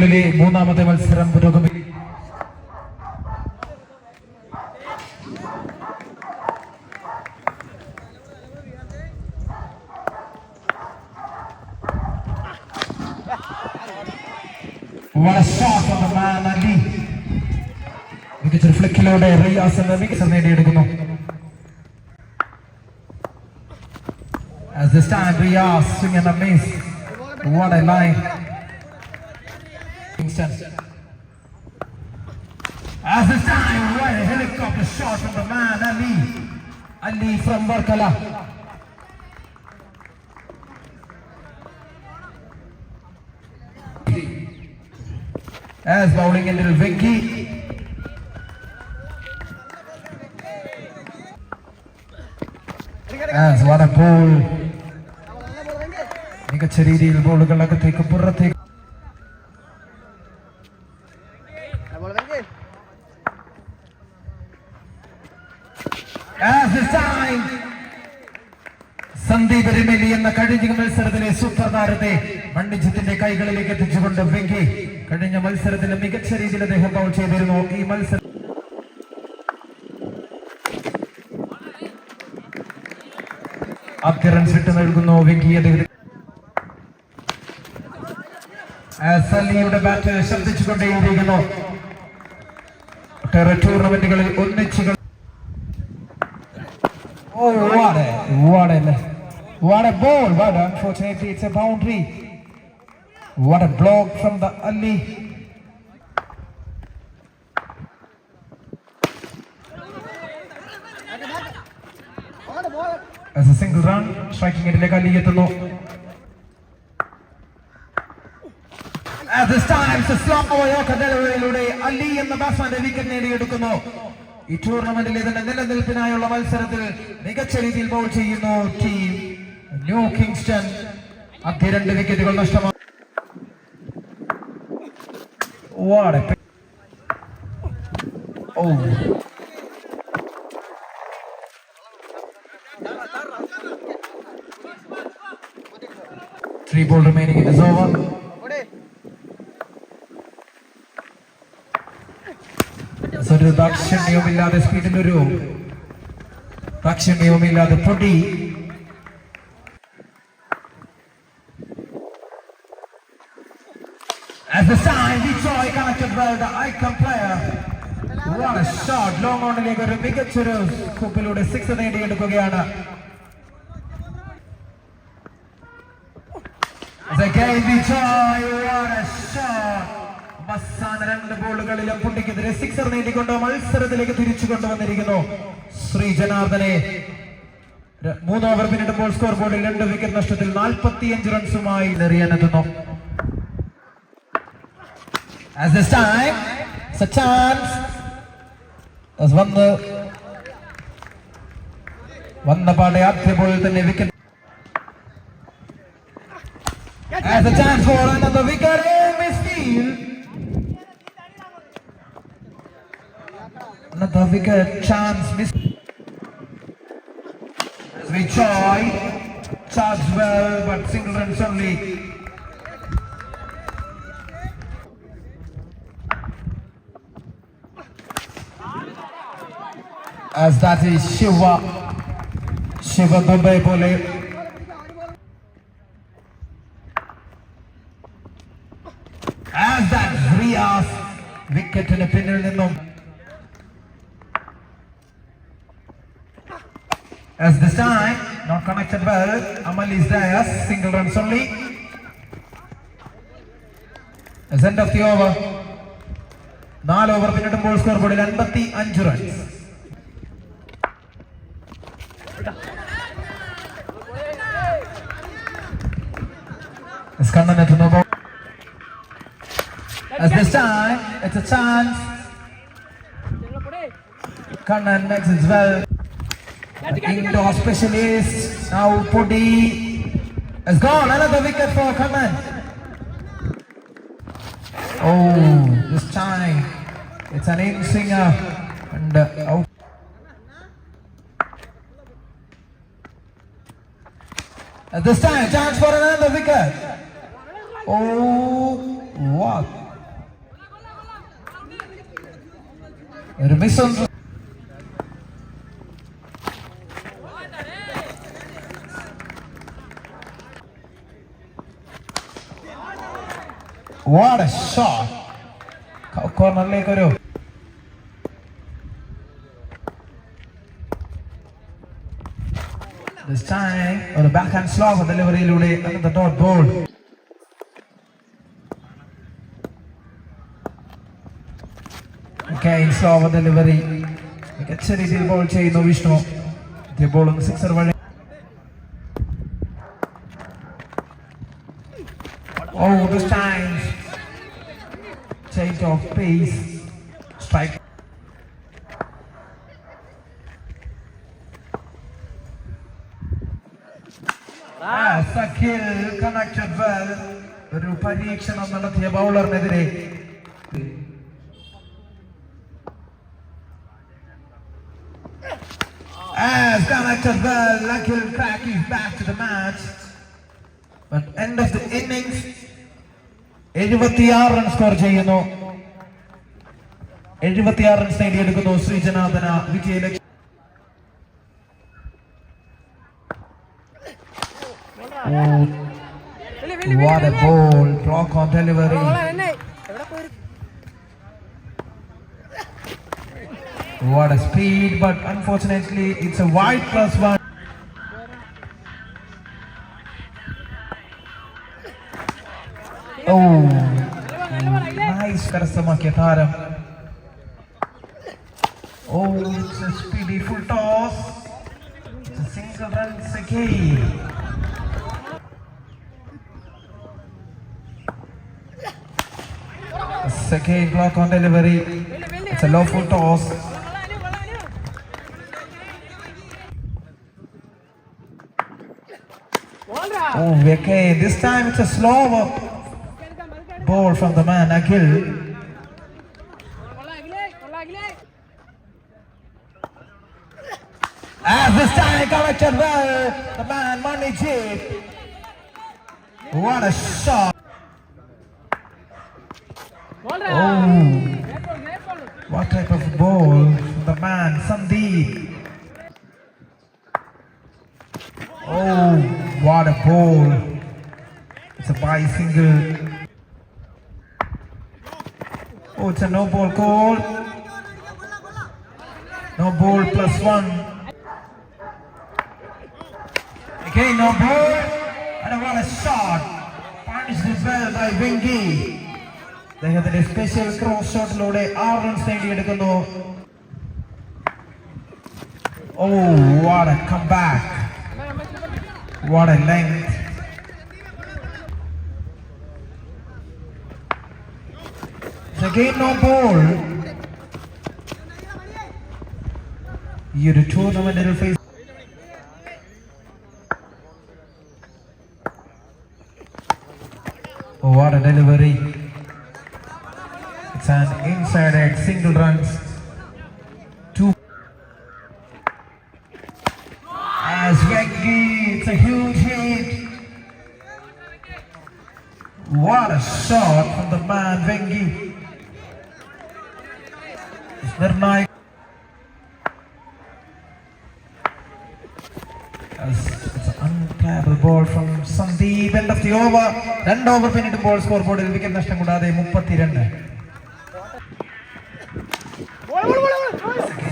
സ്കൂളിലെ മൂന്നാമത്തെ മത്സരം പുരോഗമിക്കുന്നു മികച്ച ഫ്ലിക്കിലൂടെ റിയാസ് മികച്ച നേടിയെടുക്കുന്നു As the stand, Riaz swinging a miss. What a line. Kingston. As this time, what a helicopter shot from the man Ali. Ali from Varkala. As bowling a little Vicky. As what a ball. മികച്ച രീതിയിൽ ബോളുകൾ അകത്തേക്ക് പുറത്തേക്ക് സന്ദീപ് രമേലി എന്ന കഴിഞ്ഞ മത്സരത്തിലെ super താരത്തെ മണ്ണിജത്തിന്റെ കൈകളിലേക്ക് എത്തിച്ചുകൊണ്ട് വെങ്കി. കഴിഞ്ഞ മത്സരത്തിൽ മികച്ച രീതിയിൽ അദ്ദേഹം ബൗൾ ചെയ്തിരുന്നു. ഈ മത്സരം ആദ്യ റൺസ് ഇട്ട് നൽകുന്നു വെങ്കി അദ്ദേഹം സല്ലിയുടെ ബാറ്റ് ശബ്ദിച്ചുകൊണ്ടേയിരിക്കുന്നു. ഒട്ടേറെ ടൂർണമെന്റുകളിൽ ഒന്നിച്ചുകൾ What a what a ball, but unfortunately it's a boundary. What a block from the Ali. As a single run, striking it illegally, at the low. At this time, it's a slump over Yorker delivery. Ali and the batsman, the wicket nearly took ഈ ടൂർണമെന്റിലെ തന്നെ നിലനിൽപ്പിനായുള്ള മത്സരത്തിൽ മികച്ച രീതിയിൽ bowl ചെയ്യുന്നു team new Kingston അധ്യ രണ്ട് വിക്കറ്റുകൾ നഷ്ടമാണ് three ball remaining it this over. ഒരു ദാക്ഷിണ്യവുമില്ലാതെ സ്പീഡിലൊരു ദാക്ഷിണ്യവുമില്ലാതെ പൊടി As the sign, Detroit connected well, the icon player. What a shot, long ഓണിലേക്ക് ഒരു മികച്ചൊരു സ്കൂപ്പിലൂടെ സിക്സ് നേടിയെടുക്കുകയാണ് As again, Detroit, what a shot. അവസാന രണ്ട് ബോളുകളിലും പുള്ളിക്കെതിരെ സിക്സർ നേടിക്കൊണ്ട് മത്സരത്തിലേക്ക് തിരിച്ചു കൊണ്ടുവന്നിരിക്കുന്നു. ശ്രീ ജനാർദ്ദനെ മൂന്ന് ഓവർ പിന്നിടുമ്പോൾ സ്കോർ ബോർഡിൽ രണ്ട് വിക്കറ്റ് നഷ്ടത്തിൽ നാൽപ്പത്തിയഞ്ച് റൺസുമായി എറിയാനെത്തുന്നു As വന്ന് പാടെ ആദ്യ ബോളിൽ തന്നെ wicket As a chance for another wicket, oh, misfield. Another wicket chance miss. As we try, charged well, but single runs only. As that is Shiva, Shiva Bombay Bullet. as that Riyas wicket in a pinner in the As this time, not connected well. Amal is there, single runs only. As end of the over. നാല് over പിന്നിടുമ്പോൾ score ബോർഡിൽ അൻപത്തി അഞ്ച് runs Kannan എത്തുന്നു ball As this time, it's a chance. Kannan makes it well. Indoor specialist. Now Pudi has gone. Another wicket for Kaman. Oh, this time it's an in singer and uh, out. At this time, chance for another wicket. Oh, what? Wow. Remission. ഉണ്ട് What a shot! കോർണറിലേക്ക് ഒരു This time, ഒരു back hand slow ഡെലിവറിയിലൂടെ the dot ball. Okay, slow delivery മികച്ച രീതിയിൽ ball ചെയ്യുന്നു വിഷ്ണു ഇതേ ball ഒന്ന് sixer വഴി Oh, this time change of pace. Strike. Ah, Sakil connected well. ഒരു പരീക്ഷണം നടത്തിയ ബൗളറിനെതിരെ As connected well, Lakil Crack is back to the match. But end of the innings, എഴുപത്തിയാറ് റൺ സ്കോർ ചെയ്യുന്നു എഴുപത്തിയാറ് റൺസ് നേടിയെടുക്കുന്നു ശ്രീജനാഥന Vijayalakshmi What a ball, block on delivery. What a speed, but unfortunately, it's a wide plus one. Oh, nice കരസ്ഥമാക്കിയ താരം Oh, it's a speedy full toss. It's a single runs again. Second block on delivery. It's a low full toss. Oh, okay. This time it's a slow ball from the man Akhil. As this well, the man Money Jeep. What a shot! Oh, what type of ball from the man Sandeep? Oh, what a ball! It's a by single. Oh, it's a no ball call. No ball plus one. Again, no ball. And what a shot. Punished well by Wingy. അദ്ദേഹത്തിന്റെ special cross ഷോട്ടിലൂടെ ആറ് runs നേടിയെടുക്കുന്നു oh what A come back what A length Again no ball. ഈ ഒരു ടൂർണമെന്റിൽ face What a shot from the man Vengi. It's Nirnaik. As it's an unplayable ball from Sandeep. End of the over. രണ്ട് over പിന്നിടുമ്പോൾ score ബോർഡിൽ wicket നഷ്ടം കൂടാതെ മുപ്പത്തിരണ്ട്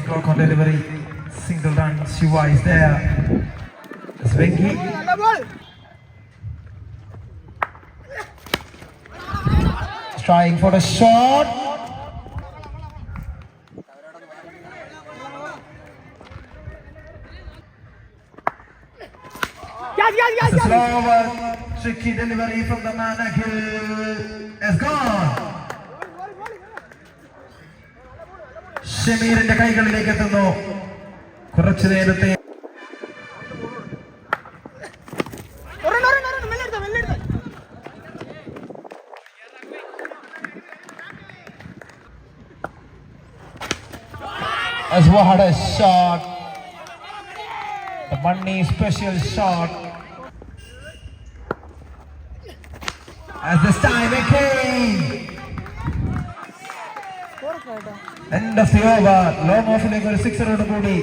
clock on delivery. Single run. Shiva is there. It's Venki. Trying for the shot. Yes, yes, yes, yes. over. Tricky delivery from the man. Akhil has gone. ഷമീറിന്റെ കൈകളിലേക്ക് എത്തുന്നു കുറച്ചു നേരത്തെ As what a shot. The money special shot. As this time again. End of the over long ഓഫിലേക്ക് ഒരു സിക്സറോട് കൂടി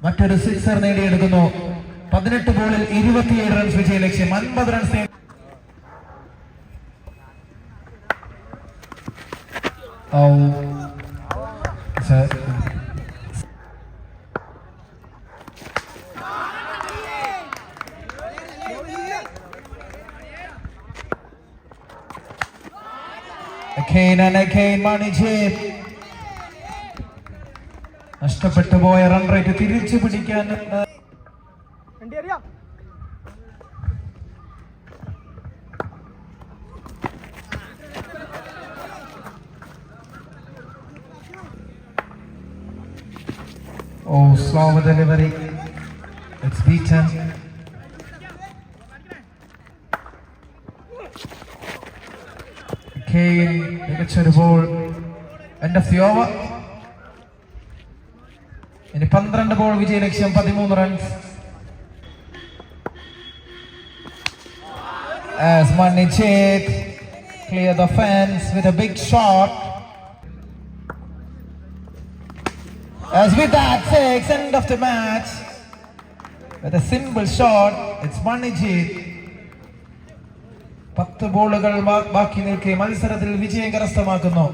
മറ്റൊരു sixer നേടിയെടുക്കുന്നു പതിനെട്ട് ബോളിൽ ഇരുപത്തിയേഴ് റൺസ് വിജയ ലക്ഷ്യം അൻപത് runs sir Again and again Manjeet നഷ്ടപ്പെട്ടു പോയ റൺ റേറ്റ് തിരിച്ചു പിടിക്കാൻ Oh, slow delivery. It's beaten. Kane മികച്ചൊരു ball end of the over ഇനി പന്ത്രണ്ട് ബോൾ വിജയ ലക്ഷ്യം പതിമൂന്ന് runs As Manichit clear the fence with a big shot. As with that six, end of the match. With a simple shot, it's Manijit. പത്ത് ബോളുകൾ ബാക്കി നിൽക്കെ മത്സരത്തിൽ വിജയം കരസ്ഥമാക്കുന്നു